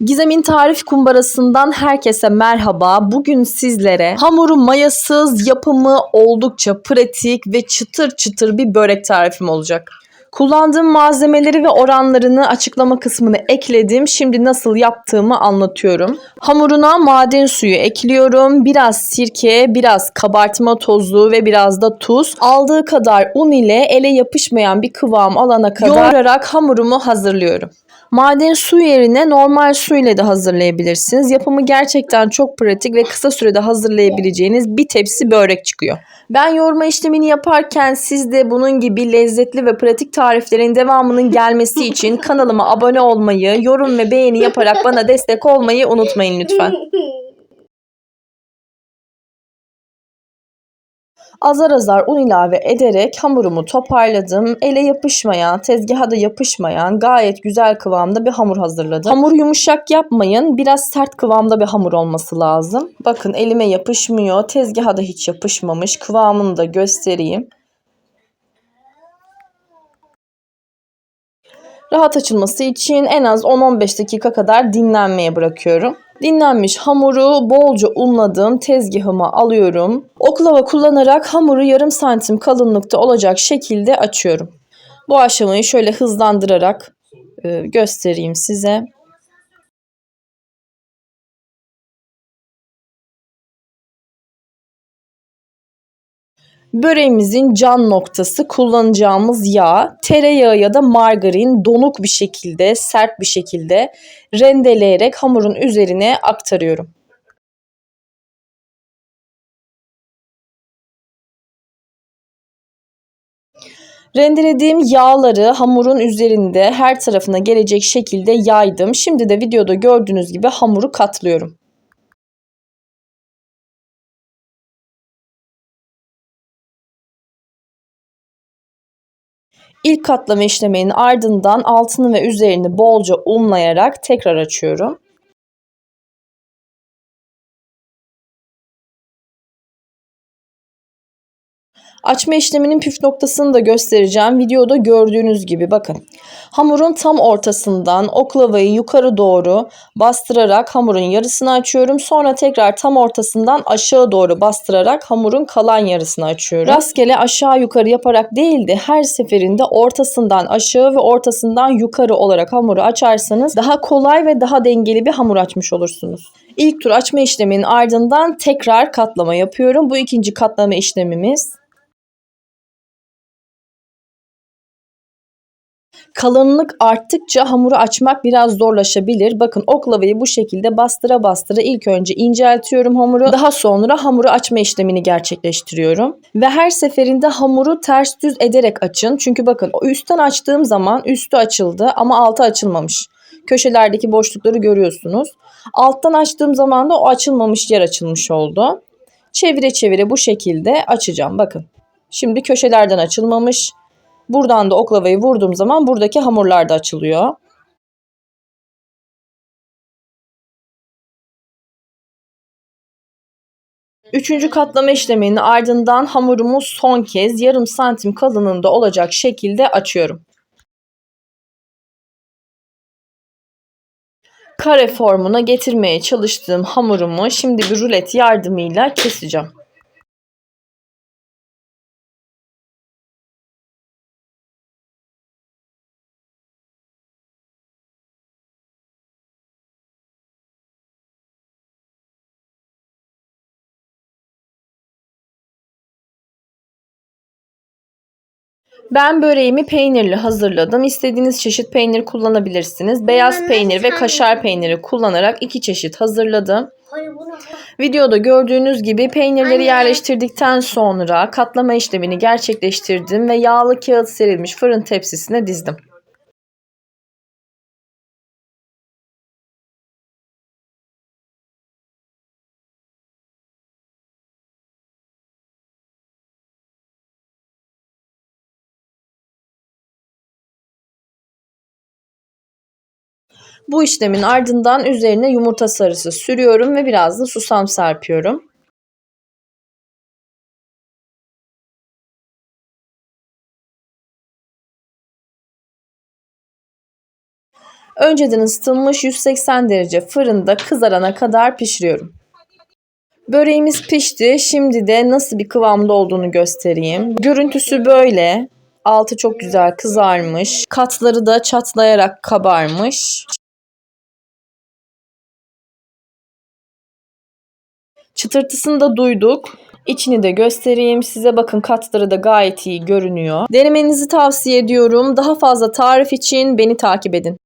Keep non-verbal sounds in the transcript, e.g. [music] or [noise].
Gizem'in tarif kumbarasından herkese merhaba. Bugün sizlere hamuru mayasız, yapımı oldukça pratik ve çıtır çıtır bir börek tarifim olacak. Kullandığım malzemeleri ve oranlarını açıklama kısmına ekledim. Şimdi nasıl yaptığımı anlatıyorum. Hamuruna maden suyu ekliyorum. Biraz sirke, biraz kabartma tozu ve biraz da tuz. Aldığı kadar un ile ele yapışmayan bir kıvam alana kadar yoğurarak hamurumu hazırlıyorum. Maden su yerine normal su ile de hazırlayabilirsiniz. Yapımı gerçekten çok pratik ve kısa sürede hazırlayabileceğiniz bir tepsi börek çıkıyor. Ben yoğurma işlemini yaparken siz de bunun gibi lezzetli ve pratik tariflerin devamının gelmesi için kanalıma abone olmayı, yorum ve beğeni yaparak bana destek olmayı unutmayın lütfen. [laughs] Azar azar un ilave ederek hamurumu toparladım. Ele yapışmayan, tezgaha da yapışmayan gayet güzel kıvamda bir hamur hazırladım. Hamuru yumuşak yapmayın. Biraz sert kıvamda bir hamur olması lazım. Bakın elime yapışmıyor. Tezgaha da hiç yapışmamış. Kıvamını da göstereyim. Rahat açılması için en az 10-15 dakika kadar dinlenmeye bırakıyorum. Dinlenmiş hamuru bolca unladığım tezgahıma alıyorum. Oklava kullanarak hamuru yarım santim kalınlıkta olacak şekilde açıyorum. Bu aşamayı şöyle hızlandırarak e, göstereyim size. Böreğimizin can noktası kullanacağımız yağ, tereyağı ya da margarin donuk bir şekilde, sert bir şekilde rendeleyerek hamurun üzerine aktarıyorum. Rendelediğim yağları hamurun üzerinde her tarafına gelecek şekilde yaydım. Şimdi de videoda gördüğünüz gibi hamuru katlıyorum. İlk katlama işleminin ardından altını ve üzerini bolca unlayarak tekrar açıyorum. Açma işleminin püf noktasını da göstereceğim. Videoda gördüğünüz gibi bakın. Hamurun tam ortasından oklavayı yukarı doğru bastırarak hamurun yarısını açıyorum. Sonra tekrar tam ortasından aşağı doğru bastırarak hamurun kalan yarısını açıyorum. Rastgele aşağı yukarı yaparak değil de her seferinde ortasından aşağı ve ortasından yukarı olarak hamuru açarsanız daha kolay ve daha dengeli bir hamur açmış olursunuz. İlk tur açma işleminin ardından tekrar katlama yapıyorum. Bu ikinci katlama işlemimiz. Kalınlık arttıkça hamuru açmak biraz zorlaşabilir. Bakın oklavayı bu şekilde bastıra bastıra ilk önce inceltiyorum hamuru. Daha sonra hamuru açma işlemini gerçekleştiriyorum. Ve her seferinde hamuru ters düz ederek açın. Çünkü bakın üstten açtığım zaman üstü açıldı ama altı açılmamış. Köşelerdeki boşlukları görüyorsunuz. Alttan açtığım zaman da o açılmamış yer açılmış oldu. Çevire çevire bu şekilde açacağım. Bakın. Şimdi köşelerden açılmamış. Buradan da oklavayı vurduğum zaman buradaki hamurlar da açılıyor. Üçüncü katlama işleminin ardından hamurumu son kez yarım santim kalınlığında olacak şekilde açıyorum. Kare formuna getirmeye çalıştığım hamurumu şimdi bir rulet yardımıyla keseceğim. Ben böreğimi peynirli hazırladım. İstediğiniz çeşit peynir kullanabilirsiniz. Beyaz peynir ve kaşar peyniri kullanarak iki çeşit hazırladım. Videoda gördüğünüz gibi peynirleri Anne. yerleştirdikten sonra katlama işlemini gerçekleştirdim ve yağlı kağıt serilmiş fırın tepsisine dizdim. Bu işlemin ardından üzerine yumurta sarısı sürüyorum ve biraz da susam serpiyorum. Önceden ısıtılmış 180 derece fırında kızarana kadar pişiriyorum. Böreğimiz pişti. Şimdi de nasıl bir kıvamda olduğunu göstereyim. Görüntüsü böyle. Altı çok güzel kızarmış. Katları da çatlayarak kabarmış. Çıtırtısını da duyduk. İçini de göstereyim size. Bakın katları da gayet iyi görünüyor. Denemenizi tavsiye ediyorum. Daha fazla tarif için beni takip edin.